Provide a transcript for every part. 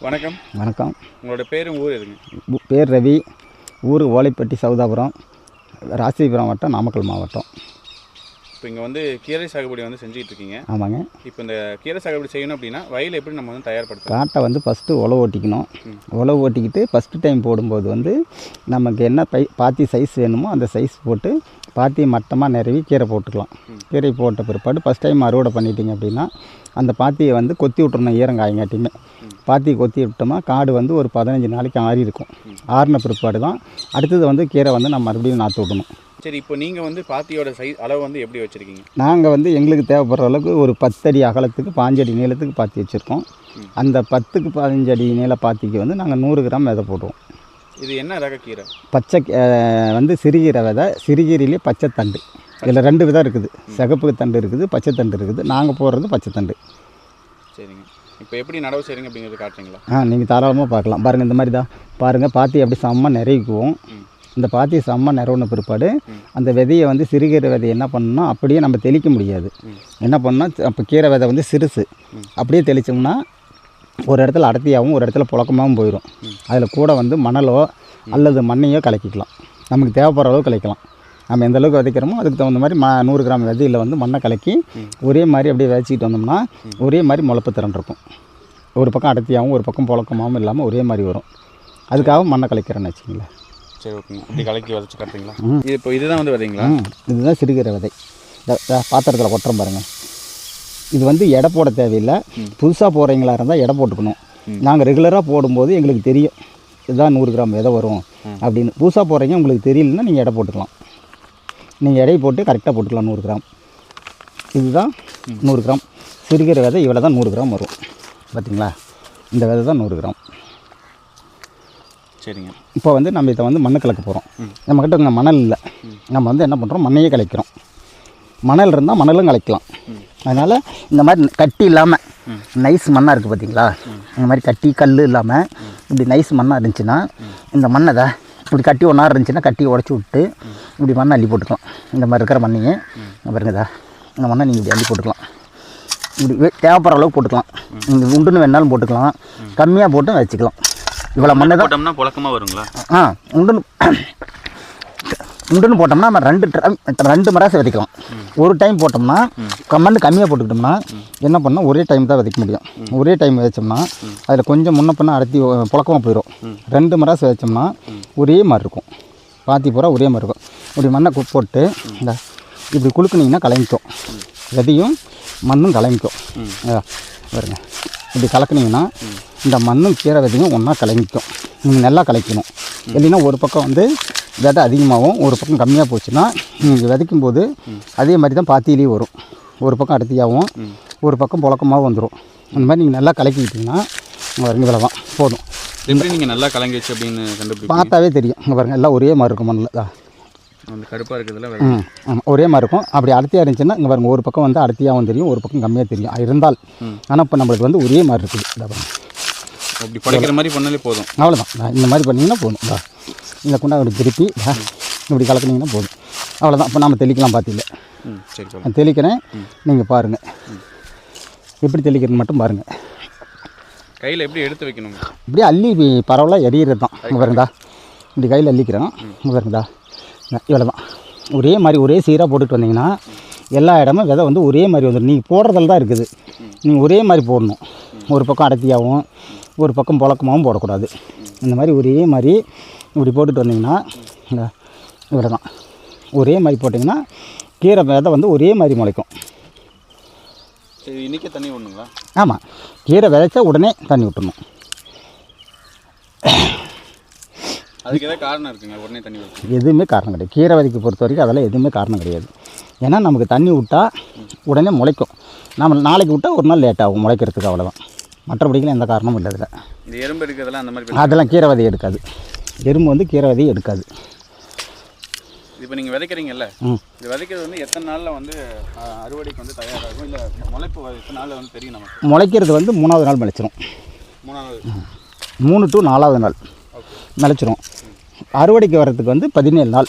வணக்கம். வணக்கம். உங்களோட பேரும் ஊர் எதுங்க? பேர் ரவி. ஊர் ஓலைப்பட்டி சௌதாபுரம் ராசிபுரம் மாவட்டம் நாமக்கல் மாவட்டம். இப்போ இங்கே வந்து கீரை சாகுபடி வந்து செஞ்சுட்டு இருக்கீங்க ஆமாங்க. இப்போ இந்த கீரை சாகுபடி செய்யணும் அப்படின்னா வயல் எப்படி நம்ம வந்து தயார்படுத்தலாம் காட்டை வந்து ஃபஸ்ட்டு உழவு ஓட்டிக்கணும். உழவு ஓட்டிக்கிட்டு ஃபஸ்ட்டு டைம் போடும்போது வந்து நமக்கு என்ன பை பாத்தி சைஸ் வேணுமோ அந்த சைஸ் போட்டு பாத்தி மட்டமாக நிறவி கீரை போட்டுக்கலாம். கீரை போட்ட பிற்பாடு ஃபஸ்ட் டைம் அறுவடை பண்ணிட்டீங்க அப்படின்னா அந்த பாத்தியை வந்து கொத்தி விட்டுறணும் ஈரங்காயங்காட்டியுமே பாத்தி கொத்தி விட்டோம்னா காடு வந்து ஒரு பதினஞ்சு நாளைக்கு ஆறி இருக்கும் ஆறின பிற்பாடு தான் அடுத்தது வந்து கீரை வந்து நம்ம மறுபடியும் நாற்று விடணும். சரி இப்போ நீங்கள் வந்து பாத்தியோட சைஸ் அளவு வந்து எப்படி வச்சுருக்கீங்க? நாங்கள் வந்து எங்களுக்கு தேவைப்படுற அளவுக்கு ஒரு பத்தடி அகலத்துக்கு பாஞ்சடி நீளத்துக்கு பாத்தி வச்சுருக்கோம். அந்த பத்துக்கு பதினஞ்சடி நீள பாத்திக்கு வந்து நாங்கள் நூறு கிராம் விதை போடுவோம் இது என்ன ரக கீரை? பச்சை வந்து சிறுகீரை விதை சிறுகீரையிலே பச்சை தண்டு. இதில் ரெண்டு விதம் இருக்குது. சிகப்பு தண்டு இருக்குது பச்சை தண்டு இருக்குது. நாங்கள் போடுறது பச்சை தண்டு. சரிங்க. இப்போ எப்படி நடவு செய்கிறீங்க அப்படிங்கிறது காட்டுறீங்களா? ஆ நீங்கள் தாராளமாக பார்க்கலாம். பாருங்கள் இந்த மாதிரி தான். பாருங்கள் பாத்தி அப்படி செம்ம நிறைக்குவோம் ம். இந்த பாத்தி செம்ம நிறவுன பிற்பாடு அந்த விதையை வந்து சிறுகீரை விதையை என்ன பண்ணணும்னா அப்படியே நம்ம தெளிக்க முடியாது. என்ன பண்ணால் அப்போ கீரை விதை வந்து சிறுசு. அப்படியே தெளித்தோம்னா ஒரு இடத்துல அடர்த்தியாகவும் ஒரு இடத்துல புழக்கமாகவும் போயிடும் அதில் கூட வந்து மணலோ அல்லது மண்ணையோ கலக்கிக்கலாம். நமக்கு தேவைப்படுற அளவு கலக்கலாம். நம்ம எந்த அளவுக்கு விதைக்கிறோமோ அதுக்கு தகுந்த மாதிரி ம நூறு கிராம் விதையில் வந்து மண்ணை கலக்கி ஒரே மாதிரி அப்படியே விதைச்சிக்கிட்டு வந்தோம்னா ஒரே மாதிரி முளப்பு திறன் இருக்கும். ஒரு பக்கம் அடர்த்தியாகவும் ஒரு பக்கம் புழக்கமாகவும் இல்லாமல் ஒரே மாதிரி வரும். அதுக்காக மண்ணை கலைக்கிறேன்னு வச்சுங்களேன் சரி ஓகேங்க இப்படி கலக்கி வதச்சு காட்டுறீங்களா. இது இப்போ இதுதான் வந்து விதைங்களா? இதுதான் சிறுகீரை விதை. பாத்திரத்தில் கொட்டுறோம் பாருங்கள் இது வந்து எடை போட தேவையில்லை. புதுசாக போகிறீங்களா இருந்தால் எடை போட்டுக்கணும். நாங்கள் ரெகுலராக போடும்போது எங்களுக்கு தெரியும். இதுதான் நூறு கிராம் விதை வரும். அப்படின்னு. புதுசாக போடுறீங்க உங்களுக்கு தெரியலன்னா நீங்கள் எடை போட்டுக்கலாம். நீங்கள் எடை போட்டு கரெக்டாக போட்டுக்கலாம் நூறு கிராம். இதுதான் நூறு கிராம். சிறுகீரை விதை இவ்வளோ தான் நூறு கிராம் வரும். பார்த்தீங்களா இந்த விதை தான் நூறு கிராம். சரிங்க. இப்போ வந்து நம்ம இதை வந்து மண்ணு கலக்க போகிறோம். நம்மக்கிட்ட இங்கே மணல் இல்லை. நம்ம வந்து என்ன பண்ணுறோம் மண்ணையே கலைக்கிறோம். மணல் இருந்தால் மணலும் கலைக்கலாம். அதனால் இந்த மாதிரி கட்டி இல்லாமல். நைஸ் மண்ணாக இருக்குது பார்த்தீங்களா இந்த மாதிரி கட்டி கல் இல்லாமல் இப்படி நைஸ் மண்ணாக இருந்துச்சுன்னா இந்த மண்ணை தான் இப்படி கட்டி ஒன்றா இருந்துச்சுன்னா கட்டி உடச்சி விட்டு இப்படி மண்ணை அள்ளி போட்டுக்கலாம். இந்த மாதிரி இருக்கிற மண்ணையே. பாருங்கதா இந்த மண்ணை நீங்கள் இப்படி அள்ளி போட்டுக்கலாம். இப்படி வே- தேவைப்படுற அளவுக்கு போட்டுக்கலாம். நீங்கள் உண்டுன்னு வேணாலும் போட்டுக்கலாம். கம்மியாக போட்டு வச்சுக்கலாம். இவ்வளோ மண்ணை தான் போட்டோம்னா புழக்கமாக வருங்களா? ஆ உண்டுன்னு உண்டுன்னு போட்டோம்னா நம்ம ரெண்டு ரெண்டு மராசை விதைக்கலாம் ஒரு டைம் போட்டோம்னா மண் கம்மியாக போட்டுக்கிட்டோம்னா என்ன பண்ணால் ஒரே டைம் தான் விதைக்க முடியும். ஒரே டைம் விதைச்சோம்னா அதில் கொஞ்சம் முன்ன பின்ன அடர்த்தி புழக்கமாக போயிடும் ரெண்டு மராசை விதைச்சோம்னா ஒரே மாதிரி இருக்கும். பாத்தி பூரா ஒரே மாதிரி இருக்கும். இப்படி மண்ணை போட்டு இந்த இப்படி குலுக்குனீங்கன்னா கலங்கிக்கும். விதையும் மண்ணும் கலங்கிக்கும். பாருங்க. இப்படி கலக்குனீங்கன்னா இந்த மண்ணும் கீரை விதையும் ஒன்றா கலங்கிக்கும். நீங்கள் நல்லா கலக்கணும். இல்லைன்னா ஒரு பக்கம் வந்து விதை அதிகமாகவும் ஒரு பக்கம் கம்மியாக போச்சுன்னா நீங்கள் விதைக்கும் போது அதே மாதிரி தான் பாத்தியிலேயே வரும். ஒரு பக்கம் அடர்த்தியாகவும் ஒரு பக்கம் புழக்கமாகவும் வந்துடும் அந்த மாதிரி நீங்கள் நல்லா கலக்கிக்கிட்டிங்கன்னா பாருங்க இவ்வளோ தான். போதும். எப்படி நீங்கள் நல்லா கலங்கி வச்சு அப்படின்னு பார்த்தாவே தெரியும். இங்கே பாருங்கள் எல்லாம் ஒரே மாதிரி இருக்கும் மண்ணில். அந்த கருப்பாக இருக்கிறதுல ஆமாம் ஒரே மாதிரி இருக்கும். அப்படி அடர்த்தியாக இருந்துச்சுன்னா இங்கே பாருங்க ஒரு பக்கம் வந்து அடர்த்தியாகவும் தெரியும் ஒரு பக்கம் கம்மியாக தெரியும். இருந்தால். ஆனால் இப்போ நம்மளுக்கு வந்து ஒரே மாதிரி இருக்குது. அப்படி படைக்கிற மாதிரி பண்ணாலே போதும். அவ்வளோதான் இந்த மாதிரி பண்ணிங்கன்னா போதும். இந்த குண்டா இப்படி திருப்பி இப்படி கலக்குனீங்கன்னா போதும். அவ்வளோதான் இப்போ நம்ம தெளிக்கலாம் பார்த்தில்ல சரி நான் தெளிக்கிறேன். நீங்கள் பாருங்கள் எப்படி தெளிக்கிறது மட்டும் பாருங்கள் கையில் எப்படி எடுத்து வைக்கணும்? இப்படியே அள்ளி பரவலாக எரியறது தான் இங்கே பாருங்கடா. இப்படி கையில் அள்ளிக்கிறோம் இங்கே பாருங்கடா. இவ்வளோ தான் ஒரே மாதிரி ஒரே சீராக போட்டுட்டு வந்தீங்கன்னா எல்லா இடமும் விதை வந்து ஒரே மாதிரி வந்துடும் நீங்கள் போடுறதுல தான் இருக்குது நீங்கள் ஒரே மாதிரி போடணும். ஒரு பக்கம் அடர்த்தியாகவும் ஒரு பக்கம் புழக்கமாகவும் போடக்கூடாது. இந்த மாதிரி ஒரே மாதிரி இப்படி போட்டுட்டு வந்தீங்கன்னா இவ்வளோ தான் ஒரே மாதிரி போட்டிங்கன்னா கீரை விதை வந்து ஒரே மாதிரி முளைக்கும். இன்றைக்கே தண்ணி விடணுங்களா? ஆமாம் கீரை விதைச்சா உடனே தண்ணி விட்டுறணும். அதுக்கு ஏதாவது காரணம் இருக்குங்க உடனே தண்ணி எதுவுமே காரணம் கிடையாது. கீரை விதைக்கு பொறுத்த வரைக்கும் அதெல்லாம் எதுவுமே காரணம் கிடையாது. ஏன்னா நமக்கு தண்ணி விட்டால் உடனே முளைக்கும். நம்ம நாளைக்கு விட்டால் ஒரு நாள் லேட் ஆகும் முளைக்கிறதுக்கு அவ்வளோதான் மற்றபடிக்கெல்லாம் எந்த காரணமும் இல்லை அதில் இந்த எறும்பு எடுக்கிறதெல்லாம் அந்த மாதிரி அதெல்லாம் கீரை விதையை எடுக்காது. எறும்பு வந்து கீரை விதையை எடுக்காது. இப்போ நீங்கள் விதைக்கிறீங்கல்ல ம். இது விதைக்கிறது வந்து எத்தனை நாளில் வந்து அறுவடைக்கு வந்து தயாராகும்? இல்லை முளைப்பு எத்தனை நாளில் வந்து தெரியும் நமக்கு? முளைக்கிறது வந்து மூணாவது நாள் முளைச்சிரும். மூணாவது மூணு டு நாலாவது நாள் முளைச்சிரும். அறுவடைக்கு வர்றதுக்கு வந்து பதினேழு நாள்.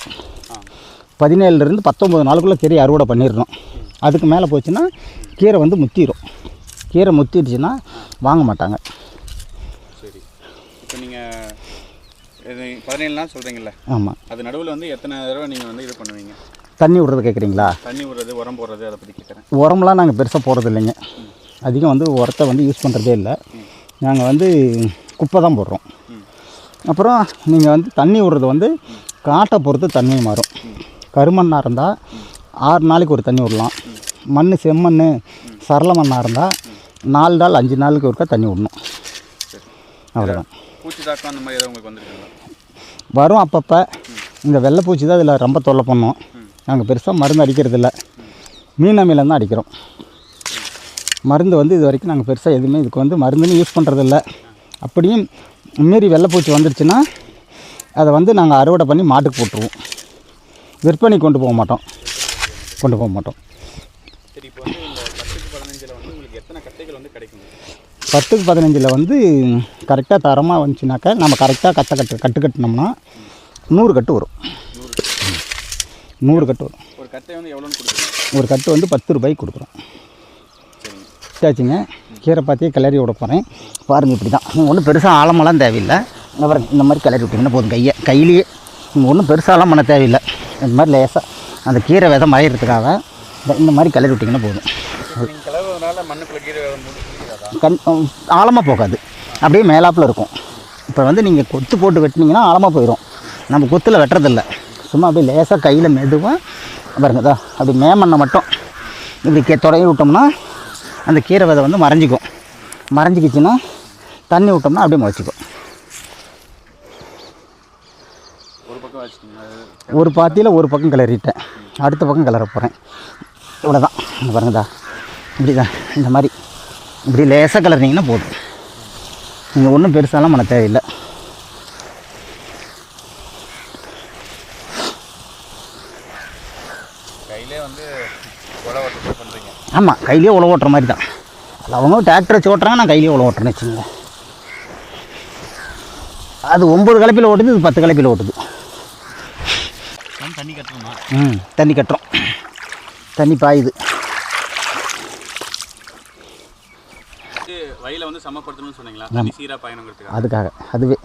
பதினேழுலேருந்து பத்தொம்பது நாளுக்குள்ளே கீரை அறுவடை பண்ணிடணும். அதுக்கு மேலே போச்சுன்னா கீரை வந்து முத்திரும் கீரை முத்திடுச்சுன்னா வாங்க மாட்டாங்க. இப்போ நீங்கள் பதினேழு நாள் சொல்கிறீங்கல்ல ஆமாம் அது நடுவில் வந்து எத்தனை தடவை நீங்கள் வந்து இது பண்ணுவீங்க? தண்ணி விடுறது கேட்குறீங்களா தண்ணி விடுறது உரம் போடுறது அதை பற்றி கேட்குறேன் உரம்லாம் நாங்கள் பெருசாக போடுறது இல்லைங்க. அதிகம் வந்து உரத்தை வந்து யூஸ் பண்ணுறதே இல்லை. நாங்கள் வந்து குப்பை தான் போடுறோம். அப்புறம் நீங்கள் வந்து தண்ணி விடுறது வந்து காட்டை பொறுத்து தண்ணி மாறும். கருமண்ணாக இருந்தால் ஆறு நாளைக்கு ஒரு தண்ணி விடலாம். மண் செம்மண் சரள மண்ணாக இருந்தால் நாலு நாள் அஞ்சு நாளுக்கு ஒருக்கா தண்ணி விடணும். அவ்வளோதான் பூச்சி தாக்கம் அந்த மாதிரி ஏதாவது உங்களுக்கு வந்துருக்குங்களா? வரும் அப்பப்போ. இந்த வெள்ளைப்பூச்சி தான் இதில் ரொம்ப தொல்லை பண்ணோம். நாங்கள் பெருசாக மருந்து அடிக்கிறது இல்லை மீன் அமிலம் தான் அடிக்கிறோம். மருந்து வந்து இது வரைக்கும் நாங்கள் பெருசாக எதுவுமே இதுக்கு வந்து மருந்துன்னு யூஸ் பண்ணுறதில்ல அப்படியும் மீறி வெள்ளைப்பூச்சி வந்துடுச்சுன்னா அதை வந்து நாங்கள் அறுவடை பண்ணி மாட்டுக்கு போட்டுருவோம். விற்பனை கொண்டு போக மாட்டோம். கொண்டு போக மாட்டோம் சரி இப்போ வந்து இந்த பத்துக்கு பதினஞ்சில் வந்து உங்களுக்கு எத்தனை கட்டைகள் வந்து கிடைக்குங்க பத்துக்கு பதினஞ்சில் வந்து கரெக்டாக தரமாக வந்துச்சுனாக்கா நம்ம கரெக்டாக கட்டை கட்டு கட்டு கட்டினோம்னா நூறு கட்டு வரும். நூறு கட்டு வரும். ஒரு கட்டை வந்து எவ்வளோன்னு ஒரு கட்டு வந்து பத்து ரூபாய்க்கு கொடுக்குறோம். சரிங்க கீரை பார்த்தியே கிளறி விட போகிறேன். பாருங்கள் இப்படி தான். ஒன்றும் பெருசாக ஆழமெல்லாம் தேவையில்லை. பாருங்க இந்த மாதிரி கிளறி விட்டிங்கன்னா போதும். கையை கையிலேயே ஒன்றும் பெருசாலாம் பண்ண தேவையில்லை. இந்த மாதிரி லேசாக அந்த கீரை விதை மறையிறதுக்காக இந்த- மாதிரி கிளறி விட்டிங்கன்னா போதும். மண்ணுக்குள்ள கீரை முடியாதா கண் ஆழமாக போகாது. அப்படியே மேலாப்பில் இருக்கும். இப்போ வந்து நீங்கள் கொத்து போட்டு வெட்டினீங்கன்னா ஆழமாக போயிடும் நம்ம கொத்தில் வெட்டுறதில்ல. சும்மா அப்படியே லேசாக கையில் மெதுவாக பாருங்க இதோ அப்படி மேமண்ணை மட்டும் இப்படி கே தொடங்கி விட்டோம்னா அந்த கீரை விதை வந்து மறைஞ்சிக்கும். மறைஞ்சிக்கிச்சுன்னா தண்ணி விட்டோம்னா அப்படியே முளைச்சிக்கும். ஒரு பாத்தியில் ஒரு பக்கம் கிளறிட்டேன். அடுத்த பக்கம் கிளற போகிறேன் இவ்வளோ தான் பாருங்கதா இப்படி தான் இந்த மாதிரி. இப்படி லேசாக கிளறினீங்கன்னா போதும். நீங்கள் ஒன்றும் பெருசாலாம் பண்ண தேவையில்லை. கையிலே ஆமாம் கையிலேயே உழவு ஓட்டுற மாதிரி தான். அதில் அவங்க டிராக்டர் வச்சு ஓட்டுறாங்க நான் கையிலேயே உழவு ஓட்டுறேன்னு வச்சுங்க அது ஒம்பது கலப்பில் ஓட்டுது இது பத்து கலப்பில் ஓட்டுது. தண்ணி கட்டணுமா ம் தண்ணி கட்டுறோம். தண்ணி பாயுது. வயலை வந்து சமப்படுத்தணும்னு சொன்னீங்களா? சீராக அதுக்காக. அதுவே.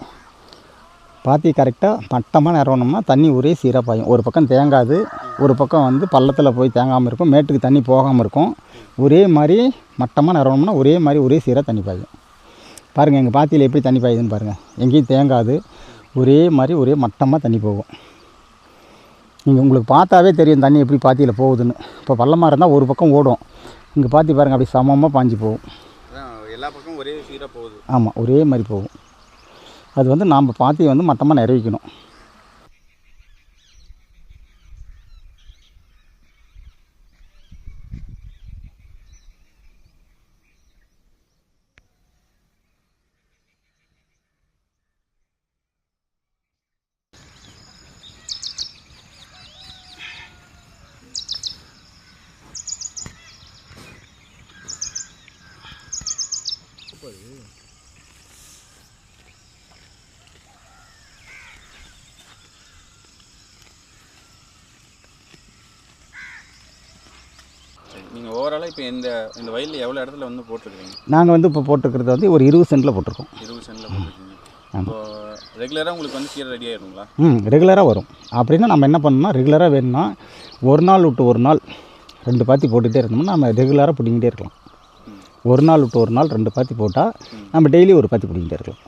பாத்தி கரெக்டாக மட்டமாக நிறவணும்னா தண்ணி ஒரே சீராக பாயும். ஒரு பக்கம் தேங்காது ஒரு பக்கம் வந்து பள்ளத்தில் போய் தேங்காமல் இருக்கும் மேட்டுக்கு தண்ணி போகாமல் இருக்கும். ஒரே மாதிரி மட்டமாக நிறவணும்னா ஒரே மாதிரி ஒரே சீராக தண்ணி பாயும். பாருங்கள் எங்கள் பாத்தியில் எப்படி தண்ணி பாயுதுன்னு பாருங்கள் எங்கேயும் தேங்காது ஒரே மாதிரி ஒரே மட்டமாக தண்ணி போகும். நீங்கள் உங்களுக்கு பார்த்தாவே தெரியும் தண்ணி எப்படி பாத்தியில் போகுதுன்னு. இப்போ பள்ளமாக இருந்தால் ஒரு பக்கம் ஓடும். இங்கே பாத்தி பாருங்கள் அப்படி சமமாக பாஞ்சு போகும். எல்லா பக்கமும் ஒரே சீராக போகுது. ஆமாம் ஒரே மாதிரி போகும். அது வந்து நாம் பாத்தியை வந்து மட்டமாக நிறைவிக்கணும் ஓவராலாக இப்போ இந்த இந்த வயலில் எவ்வளோ இடத்துல வந்து போட்டிருக்கீங்க? நாங்கள் வந்து இப்போ போட்டிருக்கிறது வந்து ஒரு இருபது சென்ட்டில் போட்டிருக்கோம். இருபது சென்டில் போட்டிருக்கீங்க. இப்போ ரெகுலராக உங்களுக்கு வந்து கீரை ரெடி ஆயிருங்களா? ம் ரெகுலராக வரும். அப்படின்னா நம்ம என்ன பண்ணணும்னா ரெகுலராக வேணும்னா ஒரு நாள் விட்டு ஒரு நாள் ரெண்டு பாத்தி போட்டுகிட்டே இருந்தோம்னா நம்ம ரெகுலராக பிடிங்கிட்டே இருக்கலாம். ஒரு நாள் விட்டு ஒரு நாள் ரெண்டு பாத்தி போட்டால் நம்ம டெய்லி ஒரு பாத்தி பிடிங்கிட்டே இருக்கலாம்.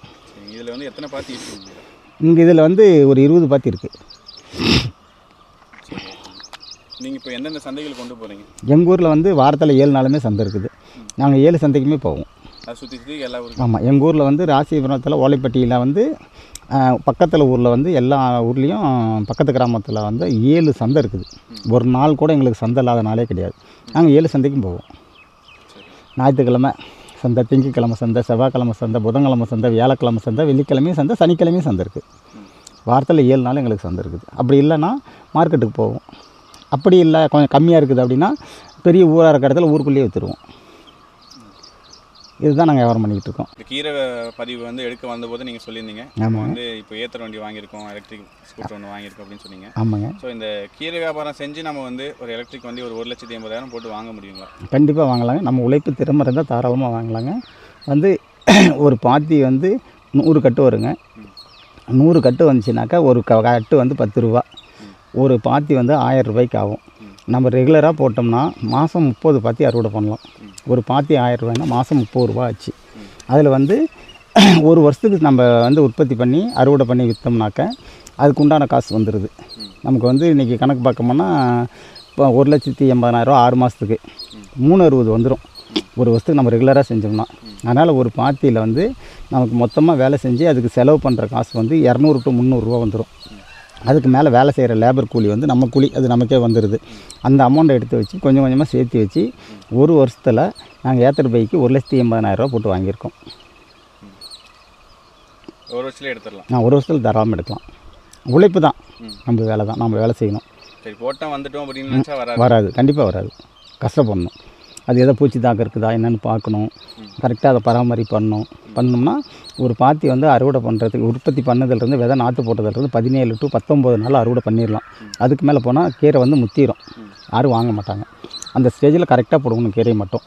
இதில் வந்து எத்தனை பாத்தி இருக்குங்க இங்கே இதில் வந்து ஒரு இருபது பாத்தி இருக்குது நீங்கள் இப்போ எந்தெந்த சந்தைகள் கொண்டு போகிறீங்க எங்கள் ஊரில் வந்து வாரத்தில் ஏழு நாளுமே சந்தை இருக்குது. நாங்கள் ஏழு சந்தைக்குமே போவோம். அதை சுற்றி சுற்றி எல்லா ஊருக்கும். ஆமாம் எங்கள் ஊரில் வந்து ராசிபுரத்தில் ஓலைப்பட்டியில் வந்து பக்கத்தில் ஊரில் வந்து எல்லா ஊர்லேயும் பக்கத்து கிராமத்தில் வந்து ஏழு சந்தை இருக்குது. ஒரு நாள் கூட எங்களுக்கு சந்தை இல்லாத நாளே கிடையாது. நாங்கள் ஏழு சந்தைக்கும் போவோம். ஞாயிற்றுக்கிழமை சந்தை திங்கக்கிழமை சந்தை செவ்வாய்க்கிழமை சந்தை புதன்கிழமை சந்தை வியாழக்கிழமை சந்தை வெள்ளிக்கிழமையும் சந்தை சனிக்கிழமையும் சந்தை இருக்குது. வாரத்தில் ஏழு நாள் எங்களுக்கு சந்தை இருக்குது. அப்படி இல்லைன்னா மார்க்கெட்டுக்கு போவோம். அப்படி இல்லை கொஞ்சம் கம்மியாக இருக்குது அப்படின்னா பெரிய ஊராக இருக்கிற இடத்துல ஊருக்குள்ளேயே விற்றுருவோம் இதுதான் நாங்கள் வியாபாரம் பண்ணிக்கிட்டு இருக்கோம். இந்த கீரை பதிவு வந்து எடுக்க வந்தபோது நீங்கள் சொல்லியிருந்தீங்க. நம்ம. வந்து இப்போ ஏத்தர் வண்டி வாங்கியிருக்கோம் எலக்ட்ரிக் ஸ்கூட்டர் ஒன்று வாங்கியிருக்கோம் அப்படின்னு சொன்னீங்க. ஆமாங்க. ஸோ இந்த கீரை வியாபாரம் செஞ்சு நம்ம வந்து ஒரு எலக்ட்ரிக் வண்டி ஒரு ஒரு லட்சத்தி எண்பதாயிரம் போட்டு வாங்க முடியுங்களா? கண்டிப்பாக வாங்கலாங்க. நம்ம உழைப்பு திறமை இருந்தால் தாராளமாக வாங்கலாங்க. வந்து ஒரு பாத்தி வந்து நூறு கட்டு வருங்க. நூறு கட்டு வந்துச்சுனாக்கா ஒரு க கட்டு வந்து பத்து ரூபா. ஒரு பாத்தி வந்து ஆயிரம் ரூபாய்க்கு ஆகும். நம்ம ரெகுலராக போட்டோம்னா மாதம் முப்பது பாத்தி அறுவடை பண்ணலாம். ஒரு பாத்தி ஆயிரம் ரூபாய்னா மாதம் முப்பது ரூபா ஆச்சு. அதில் வந்து ஒரு வருஷத்துக்கு நம்ம வந்து உற்பத்தி பண்ணி அறுவடை பண்ணி விற்றோம்னாக்க அதுக்கு உண்டான காசு வந்துடுது நமக்கு வந்து இன்றைக்கி கணக்கு பார்க்கோம்னா இப்போ ஒரு லட்சத்தி எண்பதாயிரரூவா ஆறு மாதத்துக்கு மூணு அறுபது வந்துடும் ஒரு வருஷத்துக்கு நம்ம ரெகுலராக செஞ்சோம்னா. அதனால் ஒரு பாத்தியில் வந்து நமக்கு மொத்தமாக வேலை செஞ்சு அதுக்கு செலவு பண்ணுற காசு வந்து இரநூறு டு முந்நூறுரூவா வந்துடும் அதுக்கு மேலே வேலை செய்கிற லேபர் கூலி வந்து நம்ம கூலி அது நமக்கே வந்துடுது அந்த அமௌண்ட்டை எடுத்து வச்சு கொஞ்சம் கொஞ்சமாக சேர்த்து வச்சு ஒரு வருஷத்தில் நாங்கள் ஏத்தர் பைக்கு ஒரு லட்சத்தி எண்பதாயிரரூவா போட்டு வாங்கியிருக்கோம். ஒரு வருஷத்துல எடுத்துடலாம். நான் ஒரு வருஷத்தில் தாராளமாக எடுக்கலாம். உழைப்பு தான். நம்ம வேலை தான். நம்ம வேலை செய்யணும். சரி போட்டோம் வந்துட்டோம் அப்படின்னு வராது. வராது. கண்டிப்பாக வராது. கஷ்டப்படணும். அது எதை பூச்சி தாக்கம் இருக்குதா என்னென்னு பார்க்கணும். கரெக்டாக அதை பராமரிப்பு பண்ணணும் பண்ணோம்னா ஒரு பாத்தி வந்து அறுவடை பண்ணுறதுக்கு உற்பத்தி பண்ணதுலேருந்து விதை நாற்று போட்டதுலேருந்து பதினேழு டு பத்தொம்போது நாள் அறுவடை பண்ணிடலாம். அதுக்கு மேலே போனால் கீரை வந்து முத்திரும். யாரும் வாங்க மாட்டாங்க. அந்த ஸ்டேஜில் கரெக்டாக போடணும் கீரையை மட்டும்.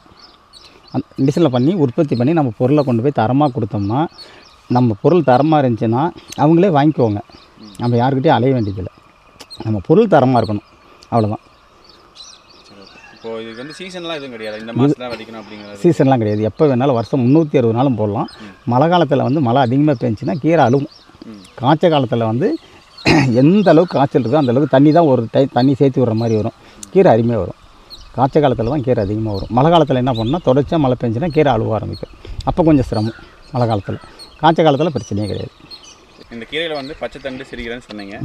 அந்த கண்டிஷனில் பண்ணி உற்பத்தி பண்ணி நம்ம பொருளை கொண்டு போய் தரமாக கொடுத்தோம்னா நம்ம பொருள் தரமாக இருந்துச்சுன்னா அவங்களே வாங்கிக்குவாங்க. நம்ம யாருக்கிட்டையும் அலைய வேண்டியதில்லை. நம்ம பொருள் தரமாக இருக்கணும். அவ்வளோதான் இப்போ இதுக்கு வந்து சீசன்லாம் எதுவும் கிடையாது. இந்த மாதத்துல விதைக்கணும் அப்படிங்கிறது. சீசன்லாம் கிடையாது. எப்போ வேணாலும் வருஷம் முந்நூற்றி அறுபது நாளும் போடலாம். மழை காலத்தில் வந்து மழை அதிகமாக பெஞ்சுன்னா கீரை அழுவும். காய்ச்ச காலத்தில் வந்து எந்த அளவுக்கு காய்ச்சல் இருக்கோ அந்த அளவுக்கு தண்ணி தான் ஒரு டை தண்ணி சேர்த்து விடுற மாதிரி வரும். கீரை அருமையாக வரும். காய்ச்ச காலத்தில் தான் கீரை அதிகமாக வரும். மழை காலத்தில் என்ன பண்ணால் தொடர்ச்சியாக மழை பெஞ்சுன்னா கீரை அழுவ ஆரம்பிக்கும். அப்போ கொஞ்சம் சிரமம் மழை காலத்தில். காய்ச்ச காலத்தில் பிரச்சனையே கிடையாது. இந்த கீரையில் வந்து பச்சை தண்டு சிரிக்கிறேன்னு சொன்னீங்க.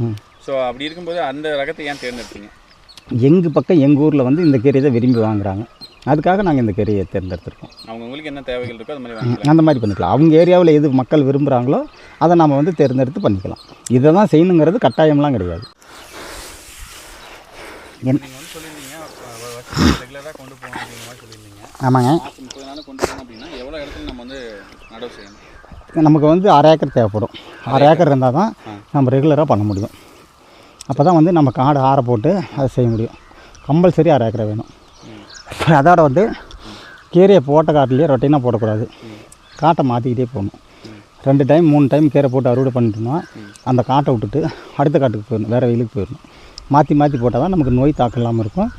ஸோ அப்படி இருக்கும்போது அந்த ரகத்தை ஏன் தேர்ந்தெடுத்தீங்க? எங்கள் பக்கம் எங்கள் ஊரில் வந்து இந்த கீரையை தான் விரும்பி வாங்குறாங்க. அதுக்காக நாங்கள் இந்த கீரையை தேர்ந்தெடுத்திருக்கோம். அவங்க உங்களுக்கு என்ன தேவைகள் இருக்கோ அது மாதிரி அந்த மாதிரி பண்ணிக்கலாம். அவங்க ஏரியாவில் எது மக்கள் விரும்புகிறாங்களோ அதை நம்ம வந்து தேர்ந்தெடுத்து பண்ணிக்கலாம். இதை தான் செய்யணுங்கிறது கட்டாயம்லாம் கிடையாது. என் ஆமாங்க. நமக்கு வந்து அரை ஏக்கர் தேவைப்படும். அரை ஏக்கர். இருந்தால் தான் நம்ம ரெகுலராக பண்ண முடியும். அப்போ தான் வந்து நம்ம காடு ஆற போட்டு அதை செய்ய முடியும். கம்பல்சரி அரை ஏக்கரை வேணும். அதோட வந்து கீரையை போட்ட காட்டிலேயே ரொட்டீனாக போடக்கூடாது. காட்டை மாற்றிக்கிட்டே போகணும். ரெண்டு டைம் மூணு டைம் கீரை போட்டு அறுவடை பண்ணிட்டோம்னா அந்த காட்டை விட்டுட்டு அடுத்த காட்டுக்கு போயிடணும் வேறு வெயிலுக்கு போயிடணும். மாற்றி மாற்றி போட்டால் தான் நமக்கு நோய் தாக்கம் இல்லாமல் இருக்கும்.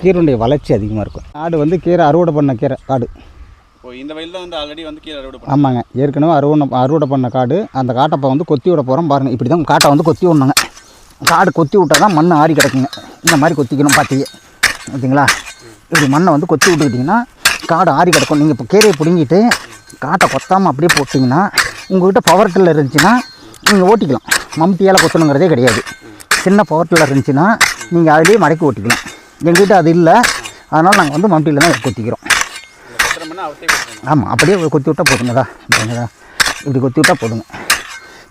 கீரையுடைய வளர்ச்சி அதிகமாக இருக்கும். காடு வந்து கீரை அறுவடை பண்ண கீரை காடு. இப்போ இந்த வயலில் வந்து ஆல்ரெடி வந்து கீரை அறுவடை ஆமாங்க. ஏற்கனவே அறுவடை அறுவடை பண்ண காடு அந்த காட்டை வந்து கொத்தி விட போகிறோம் பாருங்கள் இப்படி தான் காட்டை வந்து கொத்தி விடணுங்க. காடு கொத்தி விட்டால் தான் மண் ஆறி கிடக்குங்க. இந்த மாதிரி கொத்திக்கணும் பார்த்தியே ஓகேங்களா? இப்படி மண்ணை வந்து கொத்தி விட்டுக்கிட்டிங்கன்னா காடு ஆறி கிடக்கும். நீங்கள் இப்போ கீரையை பிடுங்கிட்டு காட்டை கொத்தாமல் அப்படியே போட்டிங்கன்னா உங்கள்கிட்ட பவர் டில்லர் இருந்துச்சுன்னா நீங்கள் ஓட்டிக்கலாம். மம்டியால் கொத்தணுங்கிறதே கிடையாது. சின்ன பவர் டில்லர் இருந்துச்சுன்னா நீங்கள் அதிலேயே மடக்கி ஓட்டிக்கலாம். எங்கள்கிட்ட அது இல்லை. அதனால் நாங்கள் வந்து மம்டியில் தான் கொத்திக்கிறோம். ஆமாம் அப்படியே கொத்தி விட்டால் போதுங்கதா இப்படி கொத்தி விட்டால் போதுங்க.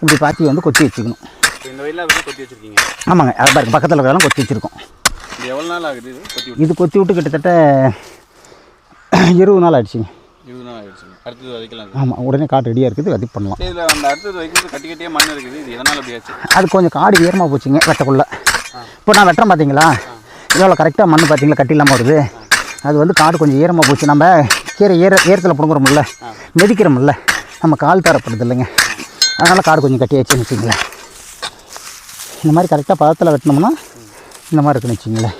இப்படி பாத்தி வந்து கொத்தி வச்சுக்கணும். இந்த வயலில் வந்து கொத்தி வச்சிருக்கீங்க. ஆமாங்க. அது பாருங்க பக்கத்தில் இருக்கிறதெல்லாம் கொத்தி வச்சுருக்கோம். இது எவ்வளோ நாள் ஆகுது இது கொத்தி விட்டு? இது கொத்தி விட்டு கிட்டத்தட்ட இருபது நாள் ஆயிடுச்சுங்க. இருபது நாள் ஆயிடுச்சுங்க அடுத்தது வைக்கலாம் இது. ஆமாம் உடனே காடு ரெடியாக இருக்குது விதை பண்ணலாம். சரி இதில் அந்த அடுத்தது வைக்கிறது கட்டி கட்டியே மண் இருக்குது. இது எதனால் அப்படி ஆச்சு? அது கொஞ்சம் காடு ஈரமாக போச்சுங்க வெட்டக்குள்ள. இப்போ நான் வெட்டுறேன் பார்த்தீங்களா எவ்வளோ கரெக்டாக மண் பார்த்தீங்களா கட்டி இல்லாமல் வருது. அது வந்து காடு கொஞ்சம் ஈரமாக போச்சு. நம்ம கீரை ஈர ஈரத்தில் பிடுங்குறோம்ல மிதிக்கிறோம்ல நம்ம கால் தரப்படுது இல்லைங்க. அதனால் காடு கொஞ்சம் கட்டி வச்சுன்னு வச்சுங்களேன் இந்த மாதிரி கரெக்டாக பதத்தில் வெட்டினோம்னா இந்த மாதிரி இருக்குன்னு வச்சுங்களேன்